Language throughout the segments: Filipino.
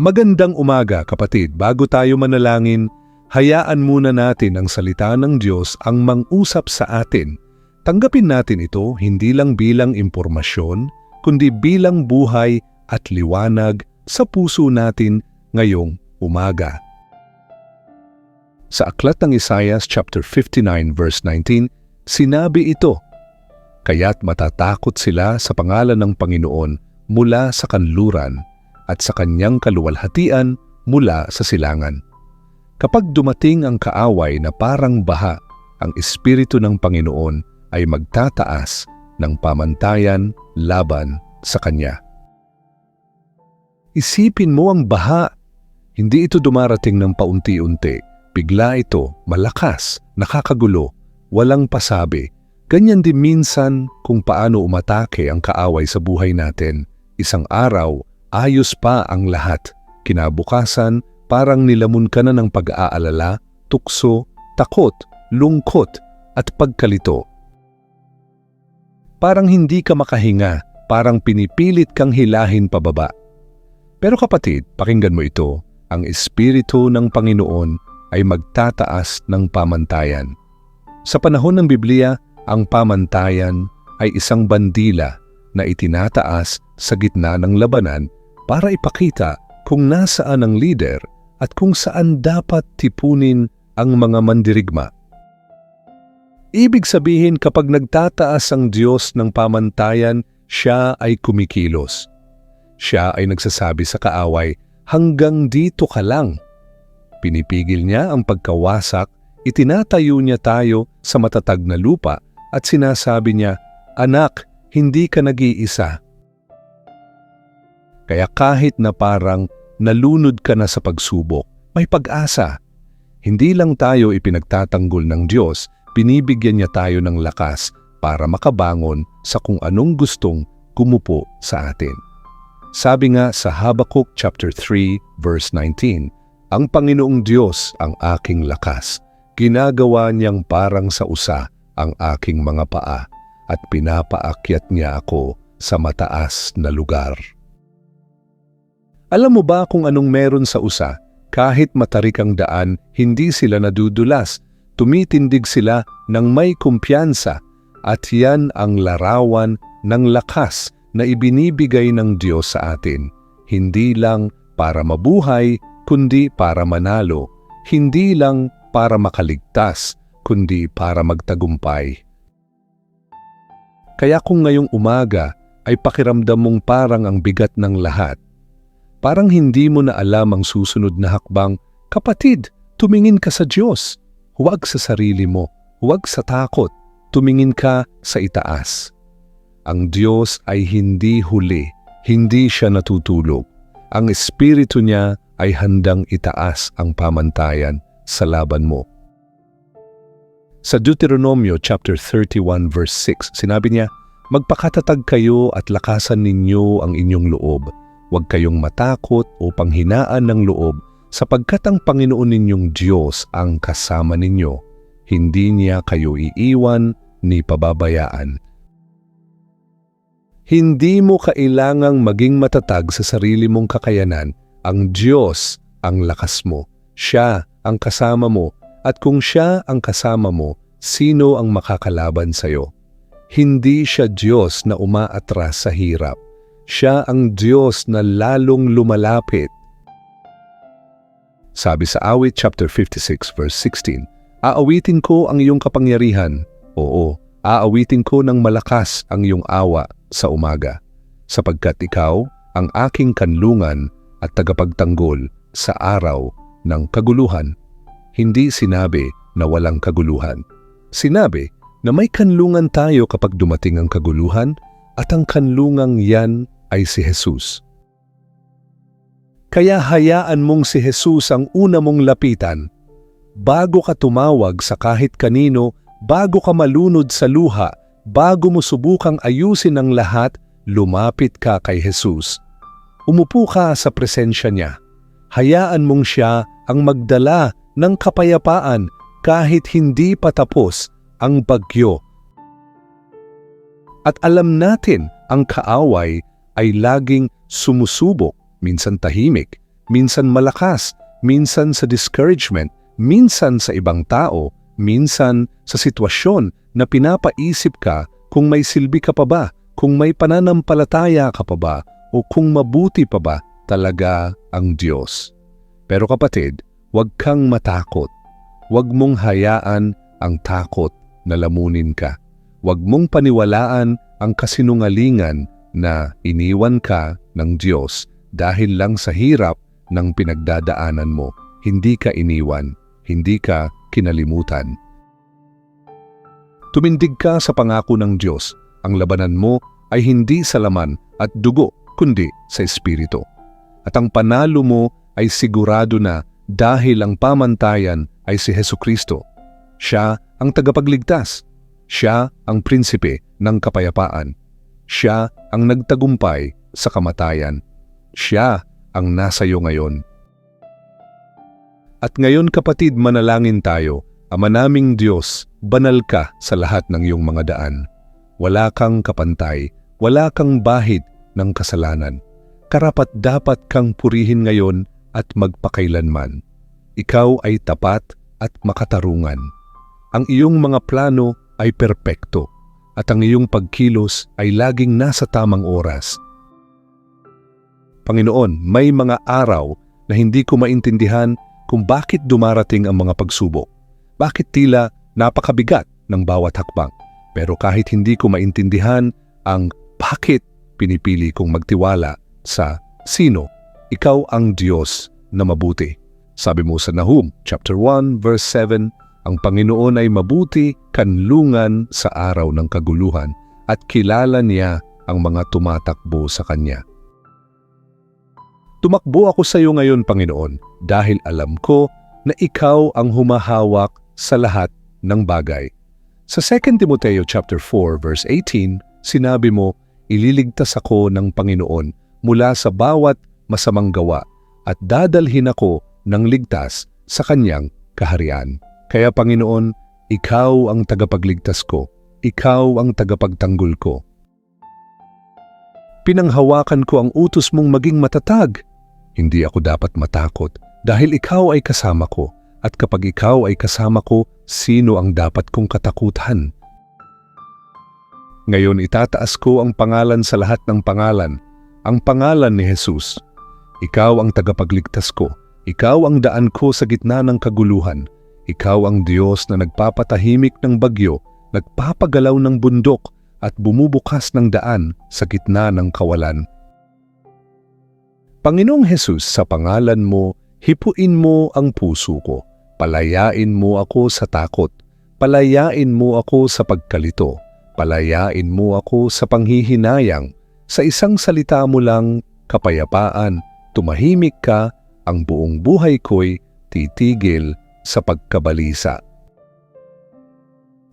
Magandang umaga kapatid, bago tayo manalangin, hayaan muna natin ang salita ng Diyos ang mangusap sa atin. Tanggapin natin ito hindi lang bilang impormasyon, kundi bilang buhay at liwanag sa puso natin ngayong umaga. Sa aklat ng Isaiah chapter 59 verse 19, sinabi ito, Kaya't matatakot sila sa pangalan ng Panginoon mula sa kanluran at sa kanyang kaluwalhatian mula sa silangan. Kapag dumating ang kaaway na parang baha, ang Espiritu ng Panginoon ay magtataas ng pamantayan laban sa Kanya. Isipin mo ang baha. Hindi ito dumarating ng paunti-unti. Bigla ito, malakas, nakakagulo, walang pasabi. Ganyan din minsan kung paano umatake ang kaaway sa buhay natin. Isang araw, Ayos pa ang lahat. Kinabukasan, parang nilamon ka na ng pag-aalala, tukso, takot, lungkot, at pagkalito. Parang hindi ka makahinga, parang pinipilit kang hilahin pababa. Pero kapatid, pakinggan mo ito, ang Espiritu ng Panginoon ay magtataas ng pamantayan. Sa panahon ng Biblia, ang pamantayan ay isang bandila na itinataas sa gitna ng labanan para ipakita kung nasaan ang leader at kung saan dapat tipunin ang mga mandirigma. Ibig sabihin kapag nagtataas ang Diyos ng pamantayan, siya ay kumikilos. Siya ay nagsasabi sa kaaway, hanggang dito ka lang. Pinipigil niya ang pagkawasak, itinatayo niya tayo sa matatag na lupa at sinasabi niya, Anak, hindi ka nag-iisa. Kaya kahit na parang nalunod ka na sa pagsubok, may pag-asa. Hindi lang tayo ipinagtatanggol ng Diyos, binibigyan niya tayo ng lakas para makabangon sa kung anong gustong kumupo sa atin. Sabi nga sa Habakkuk chapter 3 verse 19, Ang Panginoong Diyos ang aking lakas. Ginagawa niyang parang sa usa ang aking mga paa at pinapaakyat niya ako sa mataas na lugar. Alam mo ba kung anong meron sa USA? Kahit matarik ang daan, hindi sila nadudulas. Tumitindig sila ng may kumpiyansa at yan ang larawan ng lakas na ibinibigay ng Diyos sa atin. Hindi lang para mabuhay, kundi para manalo. Hindi lang para makaligtas, kundi para magtagumpay. Kaya kung ngayong umaga ay pakiramdam mong parang ang bigat ng lahat, Parang hindi mo na alam ang susunod na hakbang. Kapatid, tumingin ka sa Diyos. Huwag sa sarili mo. Huwag sa takot. Tumingin ka sa itaas. Ang Diyos ay hindi huli. Hindi siya natutulog. Ang Espiritu niya ay handang itaas ang pamantayan sa laban mo. Sa Deuteronomio chapter 31 verse 6, sinabi niya, Magpakatatag kayo at lakasan ninyo ang inyong loob Huwag kayong matakot o panghinaan ng loob sapagkat ang Panginoon ninyong Diyos ang kasama ninyo. Hindi niya kayo iiwan ni pababayaan. Hindi mo kailangang maging matatag sa sarili mong kakayanan. Ang Diyos ang lakas mo. Siya ang kasama mo. At kung siya ang kasama mo, sino ang makakalaban sa iyo? Hindi siya Diyos na umaatras sa hirap siya ang Diyos na lalong lumalapit. Sabi sa awit chapter 56 verse 16, Aawitin ko ang iyong kapangyarihan. Oo, aawitin ko ng malakas ang iyong awa sa umaga, sapagkat ikaw ang aking kanlungan at tagapagtanggol sa araw ng kaguluhan. Hindi sinabi na walang kaguluhan. Sinabi na may kanlungan tayo kapag dumating ang kaguluhan at ang kanlungang yan ay si Jesus. Kaya hayaan mong si Jesus ang una mong lapitan. Bago ka tumawag sa kahit kanino, bago ka malunod sa luha, bago mo subukang ayusin ang lahat, lumapit ka kay Jesus. Umupo ka sa presensya niya. Hayaan mong siya ang magdala ng kapayapaan kahit hindi pa tapos ang bagyo. At alam natin ang kaaway ay laging sumusubok, minsan tahimik, minsan malakas, minsan sa discouragement, minsan sa ibang tao, minsan sa sitwasyon na pinapaisip ka kung may silbi ka pa ba, kung may pananampalataya ka pa ba, o kung mabuti pa ba talaga ang Diyos. Pero kapatid, huwag kang matakot. Huwag mong hayaan ang takot na lamunin ka. Huwag mong paniwalaan ang kasinungalingan na iniwan ka ng Diyos dahil lang sa hirap ng pinagdadaanan mo. Hindi ka iniwan, hindi ka kinalimutan. Tumindig ka sa pangako ng Diyos. Ang labanan mo ay hindi sa laman at dugo, kundi sa Espiritu. At ang panalo mo ay sigurado na dahil ang pamantayan ay si Heso Kristo. Siya ang tagapagligtas. Siya ang prinsipe ng kapayapaan. Siya ang nagtagumpay sa kamatayan. Siya ang nasa iyo ngayon. At ngayon kapatid manalangin tayo, Ama naming Diyos, banal ka sa lahat ng iyong mga daan. Wala kang kapantay, wala kang bahid ng kasalanan. Karapat dapat kang purihin ngayon at magpakailanman. Ikaw ay tapat at makatarungan. Ang iyong mga plano ay perpekto at ang iyong pagkilos ay laging nasa tamang oras. Panginoon, may mga araw na hindi ko maintindihan kung bakit dumarating ang mga pagsubok. Bakit tila napakabigat ng bawat hakbang. Pero kahit hindi ko maintindihan ang bakit pinipili kong magtiwala sa sino, ikaw ang Diyos na mabuti. Sabi mo sa Nahum chapter 1 verse 7, ang Panginoon ay mabuti kanlungan sa araw ng kaguluhan at kilala niya ang mga tumatakbo sa Kanya. Tumakbo ako sa iyo ngayon, Panginoon, dahil alam ko na ikaw ang humahawak sa lahat ng bagay. Sa 2 Timoteo chapter 4 verse 18, sinabi mo, ililigtas ako ng Panginoon mula sa bawat masamang gawa at dadalhin ako ng ligtas sa kanyang kaharian. Kaya Panginoon, ikaw ang tagapagligtas ko, ikaw ang tagapagtanggol ko. Pinanghawakan ko ang utos mong maging matatag hindi ako dapat matakot dahil ikaw ay kasama ko at kapag ikaw ay kasama ko, sino ang dapat kong katakutan? Ngayon itataas ko ang pangalan sa lahat ng pangalan, ang pangalan ni Jesus. Ikaw ang tagapagligtas ko, ikaw ang daan ko sa gitna ng kaguluhan, ikaw ang Diyos na nagpapatahimik ng bagyo, nagpapagalaw ng bundok at bumubukas ng daan sa gitna ng kawalan. Panginoong Hesus, sa pangalan mo, hipuin mo ang puso ko. Palayain mo ako sa takot. Palayain mo ako sa pagkalito. Palayain mo ako sa panghihinayang. Sa isang salita mo lang, kapayapaan, tumahimik ka, ang buong buhay ko'y titigil sa pagkabalisa.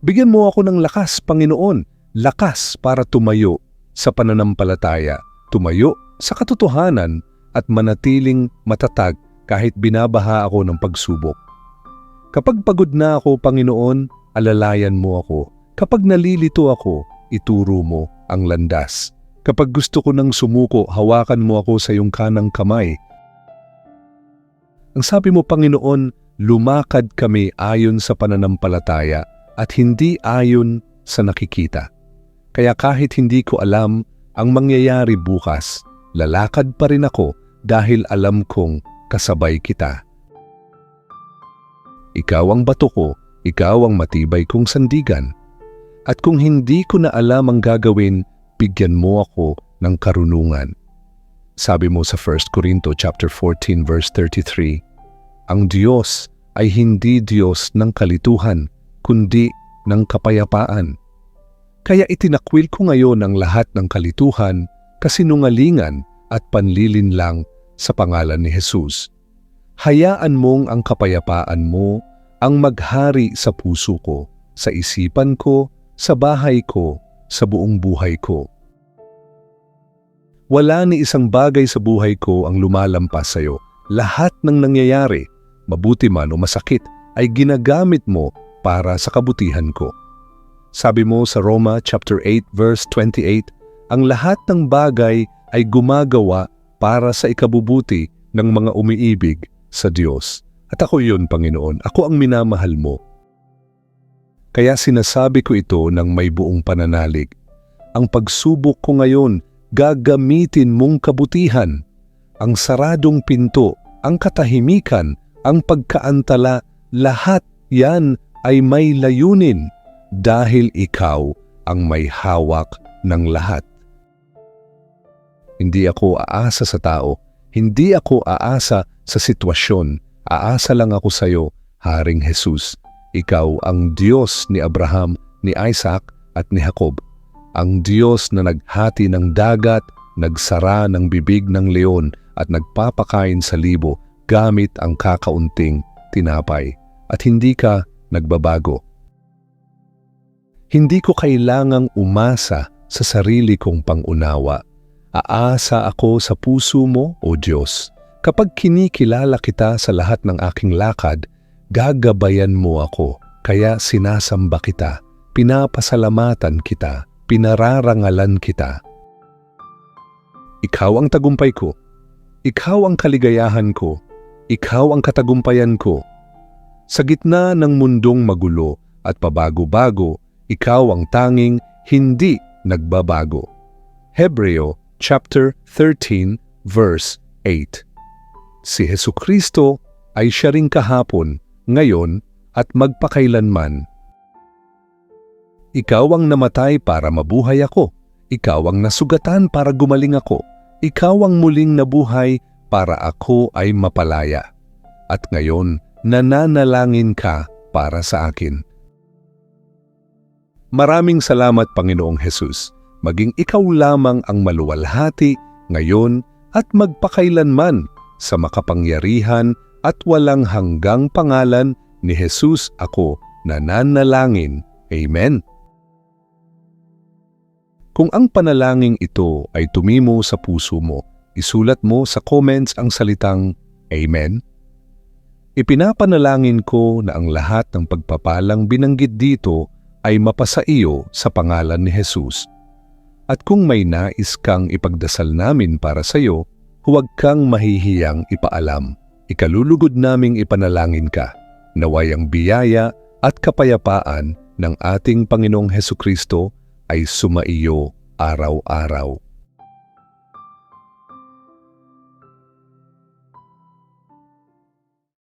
Bigyan mo ako ng lakas, Panginoon, lakas para tumayo sa pananampalataya, tumayo sa katotohanan at manatiling matatag kahit binabaha ako ng pagsubok. Kapag pagod na ako, Panginoon, alalayan mo ako. Kapag nalilito ako, ituro mo ang landas. Kapag gusto ko nang sumuko, hawakan mo ako sa iyong kanang kamay. Ang sabi mo, Panginoon, lumakad kami ayon sa pananampalataya at hindi ayon sa nakikita. Kaya kahit hindi ko alam ang mangyayari bukas, lalakad pa rin ako dahil alam kong kasabay kita. Ikaw ang bato ko, ikaw ang matibay kong sandigan. At kung hindi ko na alam ang gagawin, bigyan mo ako ng karunungan. Sabi mo sa 1 Corinto chapter 14 verse 33, Ang Diyos ay hindi Diyos ng kalituhan, kundi ng kapayapaan. Kaya itinakwil ko ngayon ang lahat ng kalituhan, kasinungalingan at panlilin lang sa pangalan ni Jesus. Hayaan mong ang kapayapaan mo ang maghari sa puso ko, sa isipan ko, sa bahay ko, sa buong buhay ko. Wala ni isang bagay sa buhay ko ang lumalampas sa iyo. Lahat ng nangyayari, mabuti man o masakit, ay ginagamit mo para sa kabutihan ko. Sabi mo sa Roma chapter 8 verse 28, ang lahat ng bagay ay gumagawa para sa ikabubuti ng mga umiibig sa Diyos. At ako yun, Panginoon. Ako ang minamahal mo. Kaya sinasabi ko ito ng may buong pananalig. Ang pagsubok ko ngayon, gagamitin mong kabutihan. Ang saradong pinto, ang katahimikan, ang pagkaantala, lahat yan ay may layunin dahil ikaw ang may hawak ng lahat. Hindi ako aasa sa tao, hindi ako aasa sa sitwasyon, aasa lang ako sa iyo, Haring Jesus. Ikaw ang Diyos ni Abraham, ni Isaac at ni Jacob. Ang Diyos na naghati ng dagat, nagsara ng bibig ng leon at nagpapakain sa libo gamit ang kakaunting tinapay. At hindi ka nagbabago. Hindi ko kailangang umasa sa sarili kong pangunawa. Aasa ako sa puso mo, O Diyos. Kapag kinikilala kita sa lahat ng aking lakad, gagabayan mo ako, kaya sinasamba kita, pinapasalamatan kita, pinararangalan kita. Ikaw ang tagumpay ko. Ikaw ang kaligayahan ko. Ikaw ang katagumpayan ko. Sa gitna ng mundong magulo at pabago-bago, ikaw ang tanging hindi nagbabago. Hebreo chapter 13 verse 8. Si Hesu Kristo ay siya ring kahapon, ngayon at magpakailanman. Ikaw ang namatay para mabuhay ako. Ikaw ang nasugatan para gumaling ako. Ikaw ang muling nabuhay para ako ay mapalaya. At ngayon, nananalangin ka para sa akin. Maraming salamat Panginoong Hesus. Maging ikaw lamang ang maluwalhati ngayon at magpakailanman sa makapangyarihan at walang hanggang pangalan ni Jesus ako nananalangin. Amen. Kung ang panalangin ito ay tumimo sa puso mo, isulat mo sa comments ang salitang Amen. Ipinapanalangin ko na ang lahat ng pagpapalang binanggit dito ay mapasa iyo sa pangalan ni Jesus. At kung may nais kang ipagdasal namin para sa iyo, huwag kang mahihiyang ipaalam. Ikalulugod naming ipanalangin ka. Naway ang biyaya at kapayapaan ng ating Panginoong Heso Kristo ay sumaiyo araw-araw.